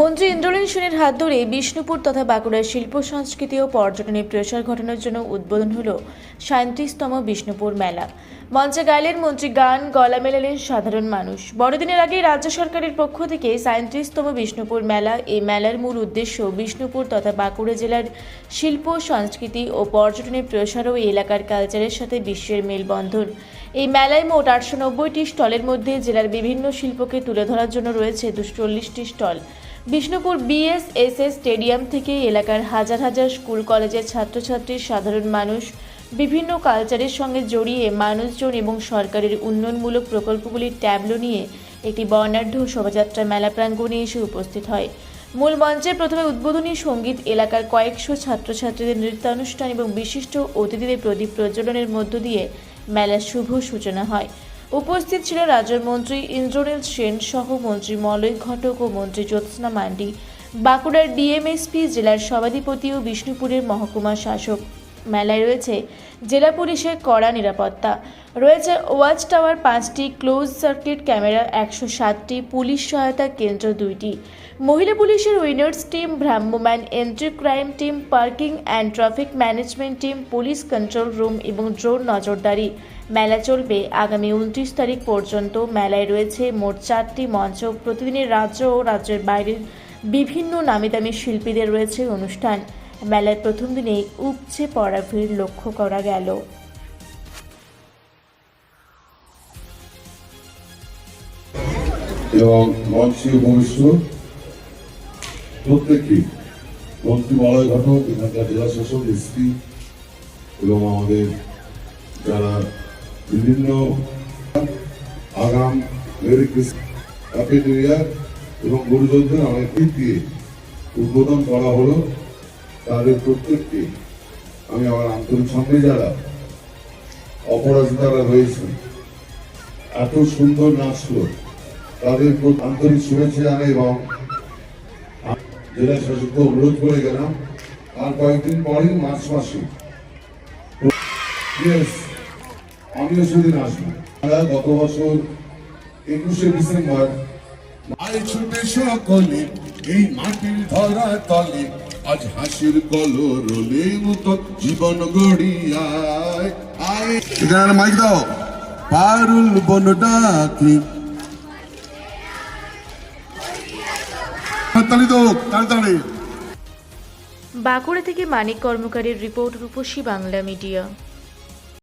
মন্ত্রী ইন্দ্রনীল সেনের হাত ধরে বিষ্ণুপুর তথা বাঁকুড়ার শিল্প, সংস্কৃতি ও পর্যটনে প্রসার ঘটানোর জন্য উদ্বোধন হল সাঁত্রিশতম বিষ্ণুপুর মেলা। মঞ্চে গাইলেন মন্ত্রী গান, গলা মেলালেন সাধারণ মানুষ। বড়দিনের আগে রাজ্য সরকারের পক্ষ থেকে সাঁত্রিশতম বিষ্ণুপুর মেলা, এই মেলার মূল উদ্দেশ্য বিষ্ণুপুর তথা বাঁকুড়া জেলার শিল্প, সংস্কৃতি ও পর্যটনের প্রসার ও এলাকার কালচারের সাথে বিশ্বের মেলবন্ধন। এই মেলায় মোট আটশো নব্বইটি স্টলের মধ্যে জেলার বিভিন্ন শিল্পকে তুলে ধরার জন্য রয়েছে দুশো চল্লিশটি স্টল। বিষ্ণুপুর বিএসএসএস স্টেডিয়াম থেকে এলাকার হাজার হাজার স্কুল, কলেজের ছাত্রছাত্রী সাধারণ মানুষ বিভিন্ন কালচারের সঙ্গে জড়িয়ে মানুষজন এবং সরকারের উন্নয়নমূলক প্রকল্পগুলির ট্যাবলো নিয়ে একটি বর্ণাঢ্য শোভাযাত্রা মেলা প্রাঙ্গণে এসে উপস্থিত হয়। মূল মঞ্চে প্রথমে উদ্বোধনী সংগীত, এলাকার কয়েকশো ছাত্রছাত্রীদের নৃত্যানুষ্ঠান এবং বিশিষ্ট অতিথিদের প্রদীপ প্রজ্বলনের মধ্য দিয়ে মেলার শুভ সূচনা হয়। উপস্থিত ছিলেন রাজ্যের মন্ত্রী ইন্দ্রনীল সেন সহ মন্ত্রী মলয় ঘটক ও মন্ত্রী জ্যোৎস্না মান্ডি। বাঁকুড়ার ডিএমএসপি জেলার সভাধিপতি ও বিষ্ণুপুরের মহকুমা শাসক মেলায় রয়েছে। জেলা পুলিশের কড়া নিরাপত্তা। রয়েছে ওয়াচ টাওয়ার পাঁচটি, ক্লোজ সার্কিট ক্যামেরা একশো সাতটি, পুলিশ সহায়তা কেন্দ্র দুইটি। মহিলা পুলিশের winners team ভ্রাম্যম্যান anti crime team, parking and traffic management team, police control room এবং ড্রোন নজরদারি। মেলা চলবে আগামী উনত্রিশ তারিখ পর্যন্ত। মেলায় রয়েছে মোট চারটি মঞ্চ। প্রতিদিনের রাজ্য ও রাজ্যের বাইরের বিভিন্ন নামি দামি শিল্পীদের রয়েছে অনুষ্ঠান। মেলার প্রথম দিনেই উপচে পড়া ভিড় লক্ষ্য করা গেল। এবং মঞ্চে ভবিষ্য প্রত্যেকটি ঘটক, এখানকার জেলা শাসক এসপি এবং আমাদের যারা বিভিন্ন আগাম এবং গুরুজনদের অনেক দিক দিয়ে উদ্বোধন করা হলো। তাদের প্রত্যেককে আমি আমার আন্তরিক সঙ্গে যারা অপরাজিতারা রয়েছেন, এত সুন্দর নাচ করে তাদের আন্তরিক শুভেচ্ছা জানাই এবং জেলা শাসককে অনুরোধ করে গেলাম। আর কয়েকদিন পরেই মার্চ মাসে আমিও সেদিন আসব। আমরা গত বছর একুশে ডিসেম্বর আয় ছুটে সকলে এই মাটির ধরা তলে আজ হাসির কলরলে মতো জীবন গড়িয়ায়। আয়। এখানে মাইক দাও। পারুল বন ডাকি। তালি দাও তাড়াতাড়ি বাঁকুড়া থেকে মানিক কর্মকারের রিপোর্ট রূপসী বাংলা মিডিয়া।